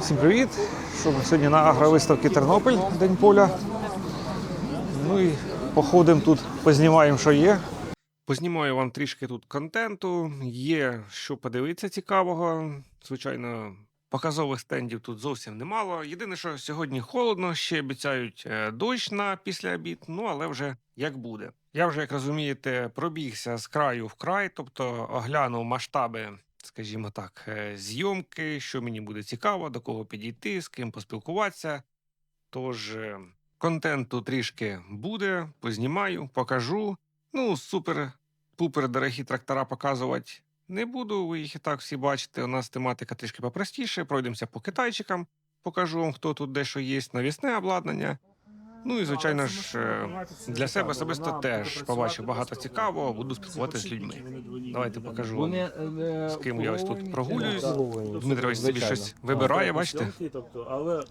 Всім привіт! Що ми сьогодні на агровиставці Тернопіль, День поля. Ну і походимо тут, познімаємо, що є. Познімаю вам трішки тут контенту. Є що подивитися цікавого. Звичайно, показових стендів тут зовсім немало. Єдине, що сьогодні холодно, ще обіцяють е, дощ на після обід, ну але вже як буде. Я вже, як розумієте, пробігся з краю в край, тобто оглянув масштаби скажімо так, е, зйомки, що мені буде цікаво, до кого підійти, з ким поспілкуватися. Тож е, контенту трішки буде, познімаю, покажу. Ну, супер-пупер дорогі трактора показувати не буду. Ви їх і так всі бачите. У нас тематика трішки попростіше. Пройдемося по китайчикам, покажу вам, хто тут дещо є, навісне обладнання. Ну і звичайно ж, е, для себе особисто теж побачив багато цікавого, буду спілкуватися з людьми. Давайте покажу вам. з ким я ось тут прогулююсь. ось собі щось вибирає, бачите? Тобто, але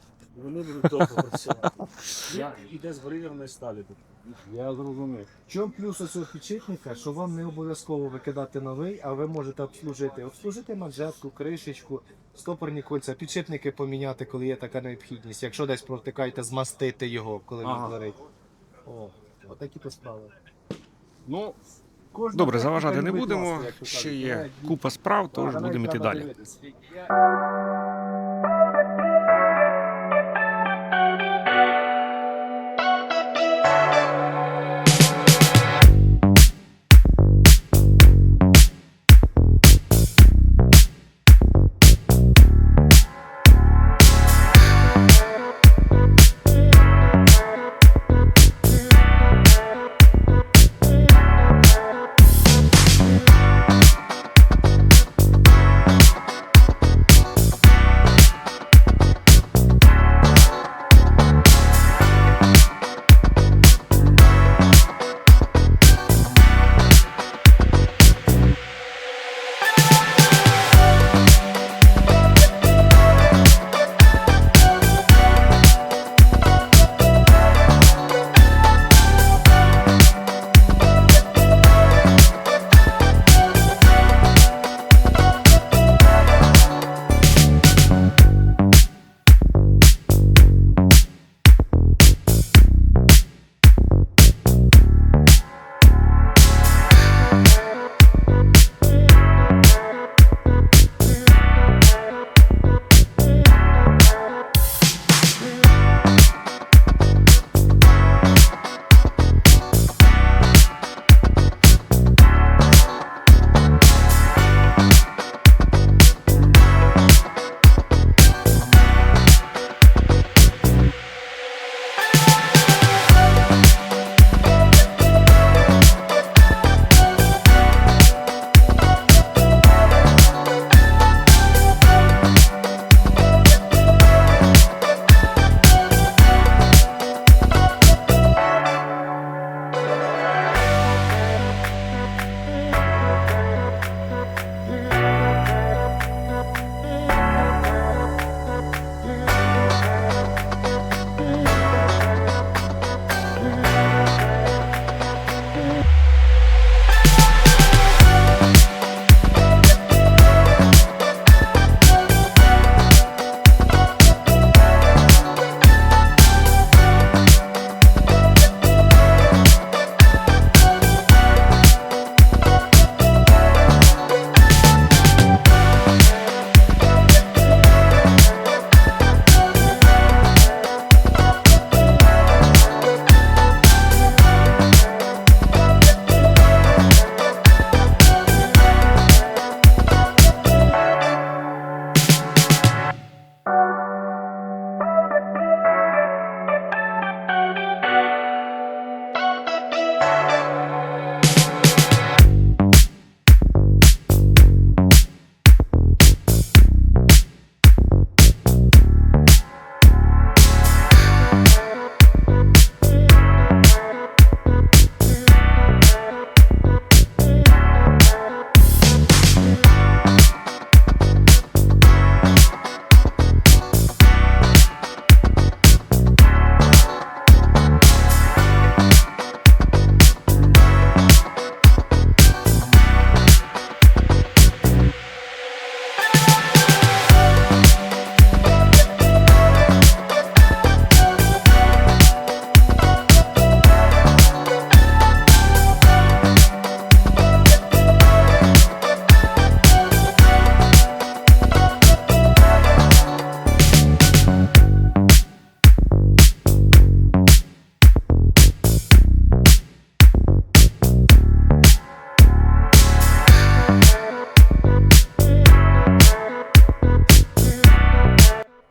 вони будуть довго працювати. Я іде з варірованої сталі тут. Я зрозумів. Чому плюс у цього підшипника, що вам не обов'язково викидати новий, а ви можете обслужити. Обслужити манжетку, кришечку, стопорні кольця, підшипники поміняти, коли є така необхідність. Якщо десь протикаєте, змастити його, коли він Ага. горить. О, отакі то справи. Ну, Кожна Добре, заважати не будемо. власне, Ще є купа справ, тож будемо йти далі.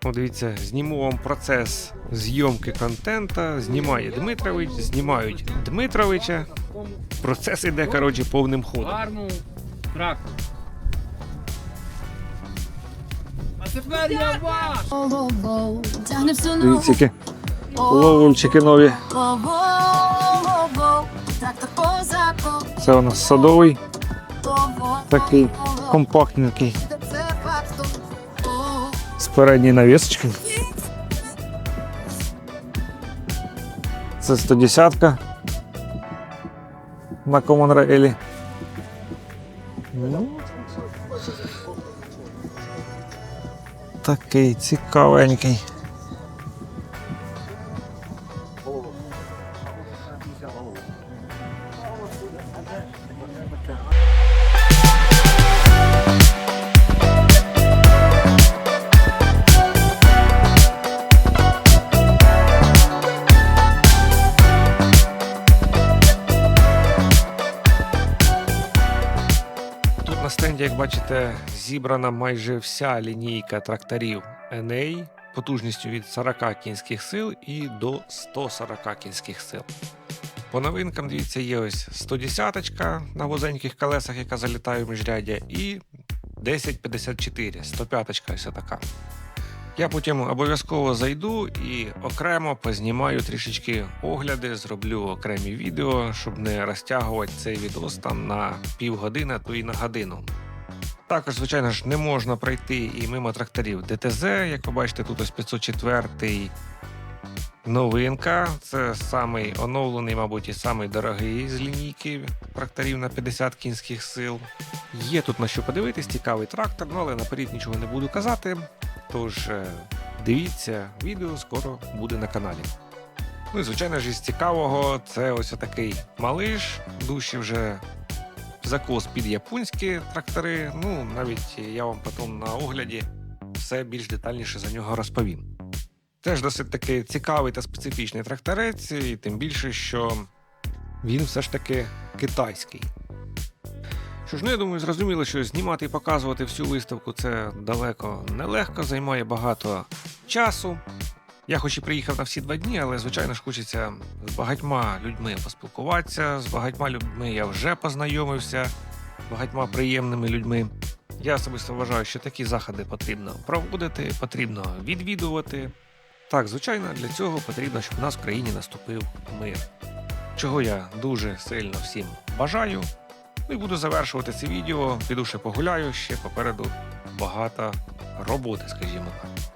О, дивіться, зніму вам процес зйомки контента. Знімає Дмитрович, знімають Дмитровича. Процес іде, коротше, повним ходом. Гарну трактор. А тепер я ваш! Дивіться, які ловунчики нові. Це у нас садовий, такий компактненький. О, з передньої навісочки. Це 110 на Common Rail. Ну, такий цікавенький. Стенді, як бачите, зібрана майже вся лінійка тракторів NA потужністю від 40 кінських сил і до 140 кінських сил. По новинкам, дивіться, є ось 110 на вузеньких колесах, яка залітає в міжряддя, і 1054, 105 ось така. Я потім обов'язково зайду і окремо познімаю трішечки огляди, зроблю окремі відео, щоб не розтягувати цей відос там на півгодини, то і на годину. Також, звичайно ж, не можна пройти і мимо тракторів ДТЗ. Як ви бачите, тут ось 504 новинка. Це самий оновлений, мабуть, і самий дорогий з лінійки тракторів на 50 кінських сил. Є тут на що подивитись, цікавий трактор, ну але наперед нічого не буду казати. Тож е, дивіться, відео скоро буде на каналі. Ну і звичайно ж із цікавого, це ось такий малиш, душі вже закос під японські трактори. Ну, навіть я вам потім на огляді все більш детальніше за нього розповім. Теж досить таки цікавий та специфічний тракторець, і тим більше, що він все ж таки китайський. Що ж, ну я думаю, зрозуміло, що знімати і показувати всю виставку це далеко нелегко, займає багато часу. Я хоч і приїхав на всі два дні, але звичайно ж хочеться з багатьма людьми поспілкуватися, з багатьма людьми я вже познайомився, з багатьма приємними людьми. Я особисто вважаю, що такі заходи потрібно проводити, потрібно відвідувати. Так, звичайно, для цього потрібно, щоб у нас в країні наступив мир. Чого я дуже сильно всім бажаю. Ну і буду завершувати це відео. Піду ще погуляю, ще попереду багато роботи, скажімо так.